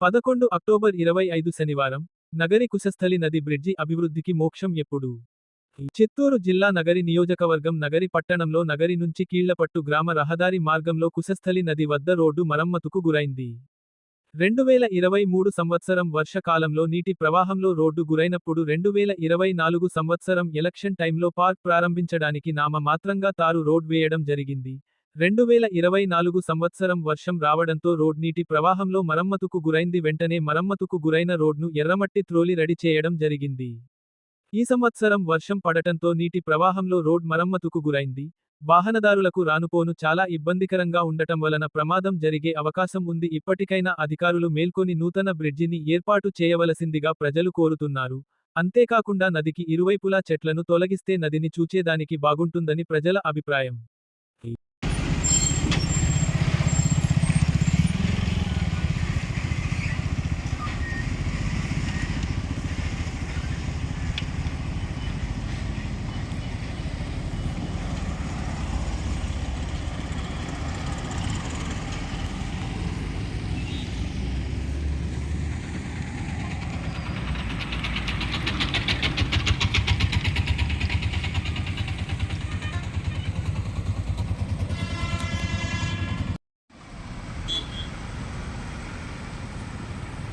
పదకొండు అక్టోబర్ ఇరవై ఐదు శనివారం నగరి కుశస్థలి నది బ్రిడ్జి అభివృద్ధికి మోక్షం ఎప్పుడు? చిత్తూరు జిల్లా నగరి నియోజకవర్గం నగరి పట్టణంలో నగరి నుంచి కీళ్ళపట్టు గ్రామ రహదారి మార్గంలో కుశస్థలి నది వద్ద రోడ్డు మరమ్మతుకు గురైంది. రెండు వేల ఇరవై మూడు సంవత్సరం వర్షకాలంలో నీటి ప్రవాహంలో రోడ్డు గురైనప్పుడు రెండు వేల ఇరవై నాలుగు సంవత్సరం ఎలక్షన్ టైంలో పార్క్ ప్రారంభించడానికి నామ మాత్రంగా తారు రోడ్ వేయడం జరిగింది. రెండు వేల ఇరవై నాలుగు సంవత్సరం వర్షం రావడంతో రోడ్ నీటి ప్రవాహంలో మరమ్మతుకు గురైంది వెంటనే మరమ్మతుకు గురైన రోడ్ను ఎర్రమట్టి త్రోలి రెడీ చేయడం జరిగింది. ఈ సంవత్సరం వర్షం పడటంతో నీటి ప్రవాహంలో రోడ్ మరమ్మతుకు గురైంది. వాహనదారులకు రానుపోను చాలా ఇబ్బందికరంగా ఉండటం వలన ప్రమాదం జరిగే అవకాశం ఉంది. ఇప్పటికైనా అధికారులు మేల్కొని నూతన బ్రిడ్జిని ఏర్పాటు చేయవలసిందిగా ప్రజలు కోరుతున్నారు. అంతేకాకుండా నదికి ఇరువైపులా చెట్లను తొలగిస్తే నదిని చూచేదానికి బాగుంటుందని ప్రజల అభిప్రాయం.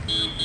Mm-hmm.